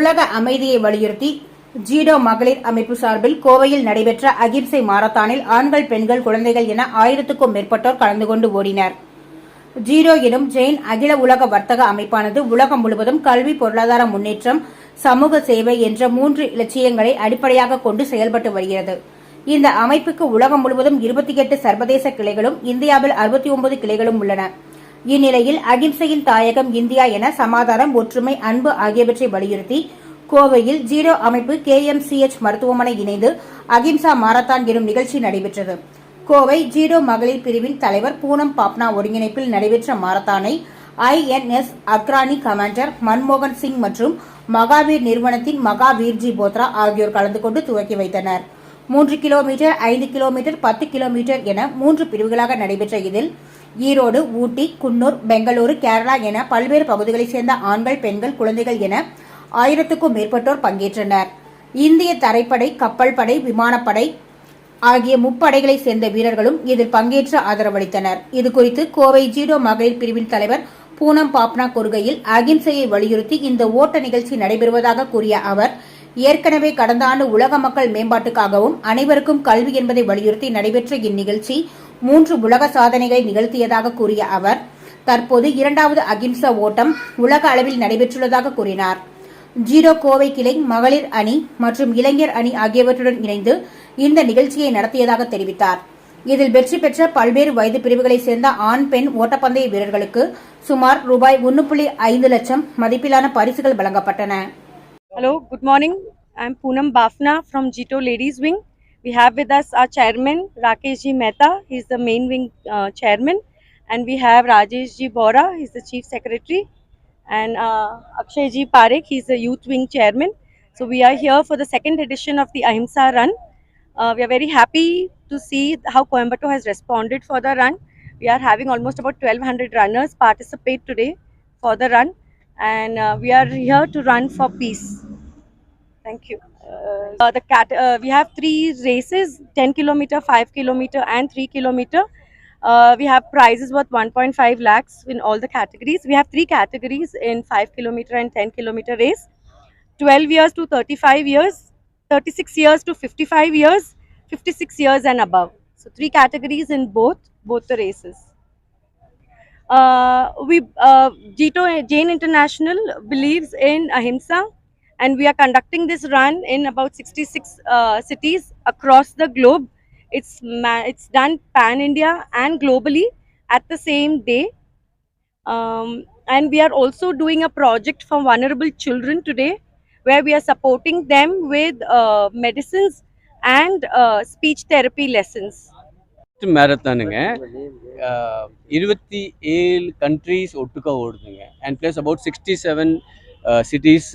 உலக அமைதியை வலியுறுத்தி ஜீடோ மகளிர் அமைப்பு சார்பில் கோவையில் நடைபெற்ற அகிம்சை மாரத்தானில் ஆண்கள் பெண்கள் குழந்தைகள் என ஆயிரத்துக்கும் மேற்பட்டோர் கலந்து கொண்டு ஓடினர். ஜீரோ எனும் ஜெயின் அகில உலக வர்த்தக அமைப்பானது உலகம் முழுவதும் கல்வி பொருளாதார முன்னேற்றம் சமூக சேவை என்ற மூன்று இலட்சியங்களை அடிப்படையாக கொண்டு செயல்பட்டு வருகிறது. இந்த அமைப்புக்கு உலகம் முழுவதும் இருபத்தி எட்டு சர்வதேச கிளைகளும் இந்தியாவில் அறுபத்தி ஒன்பது கிளைகளும் உள்ளன. இந்நிலையில் அகிம்சையின் தாயகம் இந்தியா என சமாதானம் ஒற்றுமை அன்பு ஆகியவற்றை வலியுறுத்தி கோவையில் ஜீரோ அமைப்பு கேஎம்சிஎச் மருத்துவமனை இணைந்து அகிம்சா மாரத்தான் எனும் நிகழ்ச்சி நடைபெற்றது. கோவை ஜீரோ மகளிர் பிரிவின் தலைவர் பூனம் பாப்னா ஒருங்கிணைப்பில் நடைபெற்ற மாரத்தானை ஐஎன்எஸ் அக்ரானி கமாண்டர் மன்மோகன் சிங் மற்றும் மகாவீர் நிறுவனத்தின் மகாவீர்ஜி போத்ரா ஆகியோர் கலந்து கொண்டு துவக்கி வைத்தனர். மூன்று கிலோமீட்டர் ஐந்து கிலோமீட்டர் பத்து கிலோமீட்டர் என மூன்று பிரிவுகளாக நடைபெற்ற இதில் ஈரோடு ஊட்டி குன்னூர் பெங்களூரு கேரளா என பல்வேறு பகுதிகளைச் சேர்ந்த ஆண்கள் பெண்கள் குழந்தைகள் என ஆயிரத்துக்கும் மேற்பட்டோர் பங்கேற்றனர். இந்திய தரைப்படை கப்பல் படை விமானப்படை ஆகிய முப்படைகளைச் சேர்ந்த வீரர்களும் இதில் பங்கேற்று ஆதரவளித்தனர். இதுகுறித்து கோவை ஜீரோ மகளிர் பிரிவின் தலைவர் பூனம் பாப்னா கொள்கையில் அகிம்சையை வலியுறுத்தி இந்த ஓட்ட நிகழ்ச்சி நடைபெறுவதாக கூறிய அவர் ஏற்கனவே கடந்த ஆண்டு உலக மக்கள் மேம்பாட்டுக்காகவும் அனைவருக்கும் கல்வி என்பதை வலியுறுத்தி நடைபெற்ற இந்நிகழ்ச்சி மூன்று உலக சாதனைகளை நிகழ்த்தியதாக கூறிய அவர் தற்போது இரண்டாவது அகிம்சா ஓட்டம் உலக அளவில் நடைபெற்றுள்ளதாக கூறினார். ஜீரோ கோவை கிளை மகளிர் அணி மற்றும் இளைஞர் அணி ஆகியவற்றுடன் இணைந்து இந்த நிகழ்ச்சியை நடத்தியதாக தெரிவித்தார். இதில் வெற்றி பெற்ற பல்வேறு வயது பிரிவுகளைச் சேர்ந்த ஆண் பெண் ஓட்டப்பந்தய வீரர்களுக்கு சுமார் ரூபாய் ஒன்று புள்ளி ஐந்து லட்சம் மதிப்பிலான பரிசுகள் வழங்கப்பட்டன. Hello, good morning. I'm Poonam Bafna from Jito Ladies Wing. We have with us our chairman Rakesh Ji Mehta, he's the main wing uh, chairman, and we have Rajesh Ji Bora, he's the chief secretary, and uh, Akshay Ji Parekh, he's the youth wing chairman. So we are here for the second edition of the Ahimsa Run. Uh, we are very happy to see how Coimbatore has responded for the run. We are having almost about 1200 runners participate today for the run and uh, we are here to run for peace. Thank you. Uh, the cat, uh, we have three races: 10 kilometer, 5 kilometer, and 3 kilometer. Uh, we have prizes worth 1.5 lakhs in all the categories. We have three categories in 5 kilometer and 10 kilometer race: 12 years to 35 years, 36 years to 55 years, 56 years and above. So three categories in both both the races uh, we uh, Jito Jain International believes in ahimsa, and we are conducting this run in about 66 uh, cities across the globe. It's ma- it's done pan India and globally at the same day. Um, and we are also doing a project for vulnerable children today, where we are supporting them with uh, medicines and uh, speech therapy lessons. மேரத்தானுங்க இருபத்தி ஏழு countries ஒட்டுக்கா ஓடுதுங்க and plus about sixty seven cities